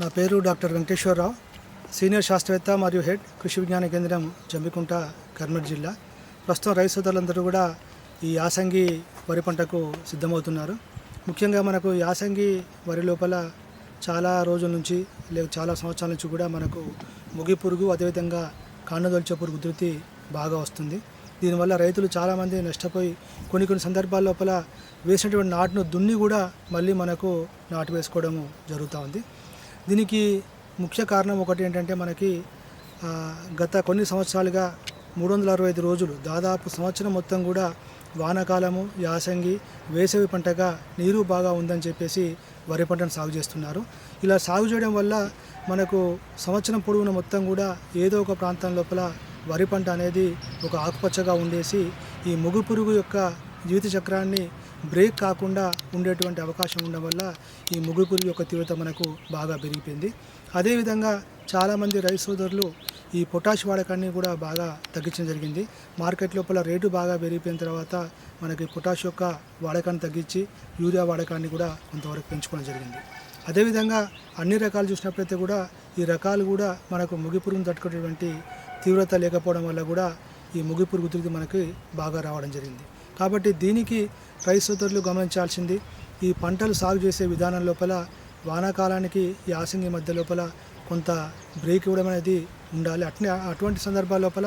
నా పేరు doctor Venkateswararao senior శాస్త్రవేత్త మరియు హెడ్ కృషి విజ్ఞాన కేంద్రం జమ్మికుంట కర్నూలు జిల్లా. ప్రస్తుతం రైతు సోదరులందరూ కూడా ఈ యాసంగి వరి పంటకు సిద్ధమవుతున్నారు. ముఖ్యంగా మనకు యాసంగి వరి లోపల చాలా రోజుల నుంచి లేదా చాలా సంవత్సరాల నుంచి కూడా మనకు ముగి పురుగు అదేవిధంగా కాండదొలిచే పురుగు ఉధృతి బాగా వస్తుంది. దీనివల్ల రైతులు చాలామంది నష్టపోయి కొన్ని కొన్ని సందర్భాల లోపల వేసినటువంటి నాటును దున్ని కూడా మళ్ళీ మనకు నాటు వేసుకోవడము జరుగుతూ ఉంది. దీనికి ముఖ్య కారణం ఒకటి ఏంటంటే మనకి గత కొన్ని సంవత్సరాలుగా మూడు వందల అరవై ఐదు రోజులు దాదాపు సంవత్సరం మొత్తం కూడా వానాకాలము యాసంగి వేసవి పంటగా నీరు బాగా ఉందని చెప్పేసి వరి పంటను సాగు చేస్తున్నారు. ఇలా సాగు చేయడం వల్ల మనకు సంవత్సరం పొడవున మొత్తం కూడా ఏదో ఒక ప్రాంతం లోపల వరి పంట అనేది ఒక ఆకుపచ్చగా ఉండేసి ఈ ముగు పురుగు యొక్క జీవిత చక్రాన్ని బ్రేక్ కాకుండా ఉండేటువంటి అవకాశం ఉండడం వల్ల ఈ ముగ్గురు యొక్క తీవ్రత మనకు బాగా పెరిగిపోయింది. అదేవిధంగా చాలామంది రైతు సోదరులు ఈ పొటాష్ వాడకాన్ని కూడా బాగా తగ్గించడం జరిగింది. మార్కెట్ లోపల రేటు బాగా పెరిగిపోయిన తర్వాత మనకి పొటాష్ యొక్క వాడకాన్ని తగ్గించి యూరియా వాడకాన్ని కూడా కొంతవరకు పెంచుకోవడం జరిగింది. అదేవిధంగా అన్ని రకాలు చూసినట్లయితే కూడా ఈ రకాలు కూడా మనకు ముగి పురుగును తట్టుకునేటువంటి తీవ్రత లేకపోవడం వల్ల కూడా ఈ ముగి పురుగు ఉధృతి మనకి బాగా రావడం జరిగింది. కాబట్టి దీనికి రైతు సోదరులు గమనించాల్సింది ఈ పంటలు సాగు చేసే విధానం లోపల వానాకాలానికి ఈ యాసంగి మధ్య లోపల కొంత బ్రేక్ ఇవ్వడం అనేది ఉండాలి. అట్నే అటువంటి సందర్భాల లోపల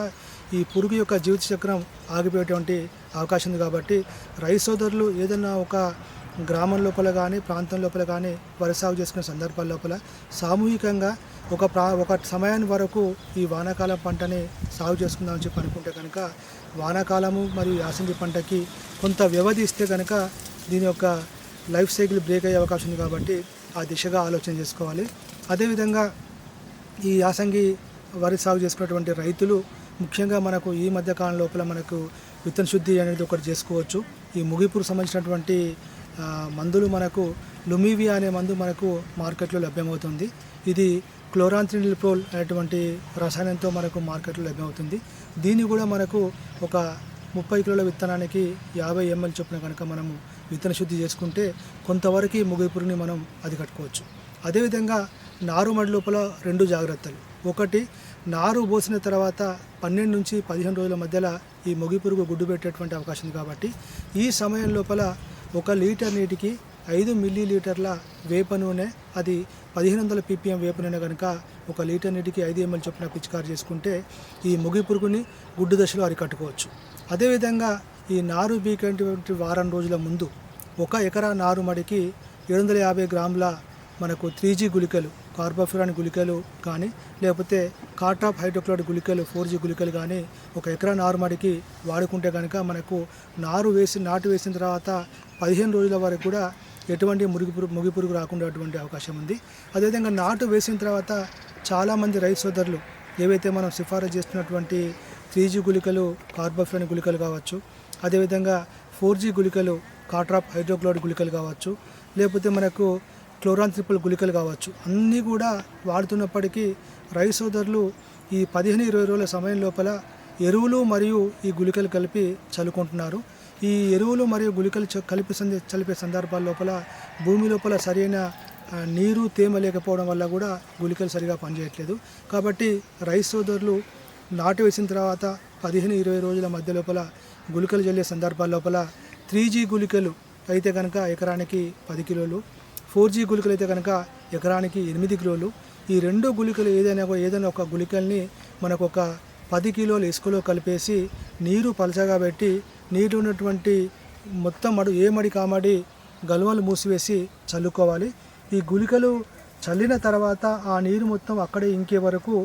ఈ పురుగు యొక్క జీవిత చక్రం ఆగిపోయేటువంటి అవకాశం ఉంది కాబట్టి రైతు సోదరులు ఏదైనా ఒక గ్రామం లోపల కానీ ప్రాంతం లోపల కానీ వరి సాగు చేసుకునే సందర్భాల లోపల సామూహికంగా ఒక ప్రా ఒక సమయాన్ని వరకు ఈ వానాకాలం పంటని సాగు చేసుకుందామని చెప్పి అనుకుంటే కనుక వానాకాలము మరియు యాసంగి పంటకి కొంత వ్యవధి ఇస్తే కనుక దీని యొక్క లైఫ్ సైకిల్ బ్రేక్ అయ్యే అవకాశం ఉంది కాబట్టి ఆ దిశగా ఆలోచన చేసుకోవాలి. అదేవిధంగా ఈ యాసంగి వరి సాగు చేసుకున్నటువంటి రైతులు ముఖ్యంగా మనకు ఈ మధ్య కాలం లోపల మనకు విత్తన శుద్ధి అనేది ఒకటి చేసుకోవచ్చు. ఈ ముగిపురు సంబంధించినటువంటి మందులు మనకు లుమివియా అనే మందు మనకు మార్కెట్లో లభ్యమవుతుంది. ఇది క్లోరాంత్రినిల్ప్రోల్ అనేటువంటి రసాయనంతో మనకు మార్కెట్లో లభ్యమవుతుంది. దీన్ని కూడా మనకు ఒక ముప్పై కిలోల విత్తనానికి యాభై ఎంఎల్ చొప్పున కనుక మనము విత్తన శుద్ధి చేసుకుంటే కొంతవరకు ఈ ముగిపురుని మనం అదికట్టుకోవచ్చు అదేవిధంగా నారుమడి లోపల రెండు జాగ్రత్తలు. ఒకటి నారు పోసిన తర్వాత పన్నెండు నుంచి పదిహేను రోజుల మధ్యలో ఈ మొగి పురుగు గుడ్డు పెట్టేటువంటి అవకాశం ఉంది కాబట్టి ఈ సమయం లోపల ఒక లీటర్ నీటికి ఐదు మిల్లీ లీటర్ల వేప నూనె అది పదిహేను వందల పీపీఎం వేప నూనె కనుక ఒక లీటర్ నీటికి ఐదు ఎంఎల్ చొప్పున పిచికారి చేసుకుంటే ఈ ముగి పురుగుని గుడ్డు దశలో అరికట్టుకోవచ్చు. అదేవిధంగా ఈ నారు బీకేటువంటి వారం రోజుల ముందు ఒక ఎకరా నారు మడికి ఏడు వందల యాభై గ్రాముల మనకు త్రీ జీ గుళికలు కార్బోఫిరాన్ గుళికలు కానీ లేకపోతే కాటాప్ హైడ్రోక్లోరైడ్ గుళికలు ఫోర్ జీ గుళికలు కానీ ఒక ఎకరా నారు మడికి వాడుకుంటే కనుక మనకు నారు వేసి నాటు వేసిన తర్వాత పదిహేను రోజుల వరకు కూడా ఎటువంటి మురుగు పురుగు ముగి పురుగు రాకుండా అటువంటి అవకాశం ఉంది. అదేవిధంగా నాటు వేసిన తర్వాత చాలామంది రైతు సోదరులు ఏవైతే మనం సిఫారసు చేస్తున్నటువంటి త్రీ జీ గుళికలు కార్బోఫిరాన్ గుళికలు కావచ్చు అదేవిధంగా ఫోర్ జీ గుళికలు కాట్రాప్ హైడ్రోక్లోరైడ్ గుళికలు కావచ్చు లేకపోతే మనకు క్లోరాన్ ట్రిపుల్ గుళికలు కావచ్చు. అన్నీ కూడా వాడుతున్నప్పటికీ రైతు సోదరులు ఈ పదిహేను ఇరవై రోజుల సమయం లోపల ఎరువులు మరియు ఈ గుళికలు కలిపి చల్లుకుంటున్నారు. ఈ ఎరువులు మరియు గుళికలు చ- కలిపి సంద చలిపే సందర్భాల లోపల భూమి లోపల సరైన నీరు తేమ లేకపోవడం వల్ల కూడా గుళికలు సరిగా పనిచేయట్లేదు. కాబట్టి రైతు సోదరులు నాటు వేసిన తర్వాత పదిహేను ఇరవై రోజుల మధ్య లోపల గుళికలు చల్లే సందర్భాల లోపల త్రీ జీ గుళికలు అయితే కనుక ఎకరానికి పది కిలోలు ఫోర్ జీ గుళికలు అయితే కనుక ఎకరానికి ఎనిమిది కిలోలు. ఈ రెండు గుళికలు ఏదైనా ఏదైనా ఒక గుళికల్ని మనకు ఒక పది కిలోల ఇసుకలో కలిపేసి నీరు పలచగా పెట్టి నీరు ఉన్నటువంటి మొత్తం మడు ఏ మడి కామడి గలువలు మూసివేసి చల్లుకోవాలి. ఈ గుళికలు చల్లిన తర్వాత ఆ నీరు మొత్తం అక్కడే ఇంకే వరకు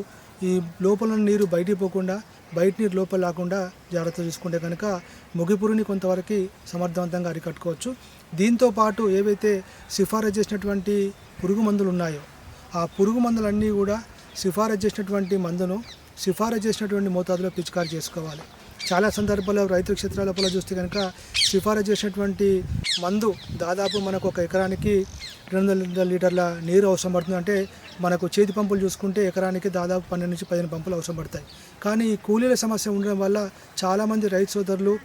ఈ లోపల నీరు బయటికి పోకుండా బయట నీరు లోపల రాకుండా జాగ్రత్త చూసుకుంటే కనుక ముగిపురుని కొంతవరకు సమర్థవంతంగా అరికట్టుకోవచ్చు. దీంతో పాటు ఏవైతే సిఫారసు చేసినటువంటి పురుగు మందులు ఉన్నాయో ఆ పురుగు మందులన్నీ కూడా సిఫారసు చేసినటువంటి మందును సిఫారసు చేసినటువంటి మోతాదులో పిచికారి చేసుకోవాలి. చాలా సందర్భాల్లో రైతు క్షేత్రాల లోపల చూస్తే కనుక సిఫారసు చేసినటువంటి మందు దాదాపు మనకు ఒక ఎకరానికి రెండు వందల లీటర్ల నీరు అవసరం పడుతుంది. అంటే మనకు చేతి పంపులు చూసుకుంటే ఎకరానికి దాదాపు పన్నెండు నుంచి పదిహేను పంపులు అవసరం పడతాయి. కానీ ఈ కూలీల సమస్య ఉండడం వల్ల చాలామంది రైతు సోదరులు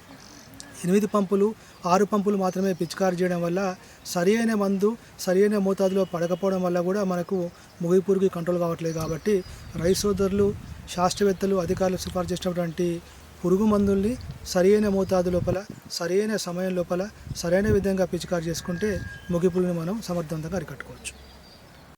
ఎనిమిది పంపులు ఆరు పంపులు మాత్రమే పిచికారు చేయడం వల్ల సరి అయిన మందు సరి అయిన మోతాదులో పడకపోవడం వల్ల కూడా మనకు ముగిపురుగు కంట్రోల్ కావట్లేదు. కాబట్టి రైతు సోదరులు శాస్త్రవేత్తలు అధికారులు సిఫార్సు చేసినటువంటి పురుగు మందుల్ని సరైన మోతాదు లోపల సరైన సమయం లోపల సరైన విధంగా పిచికారి చేసుకుంటే ముగిపులను మనం సమర్థవంతంగా అరికట్టుకోవచ్చు.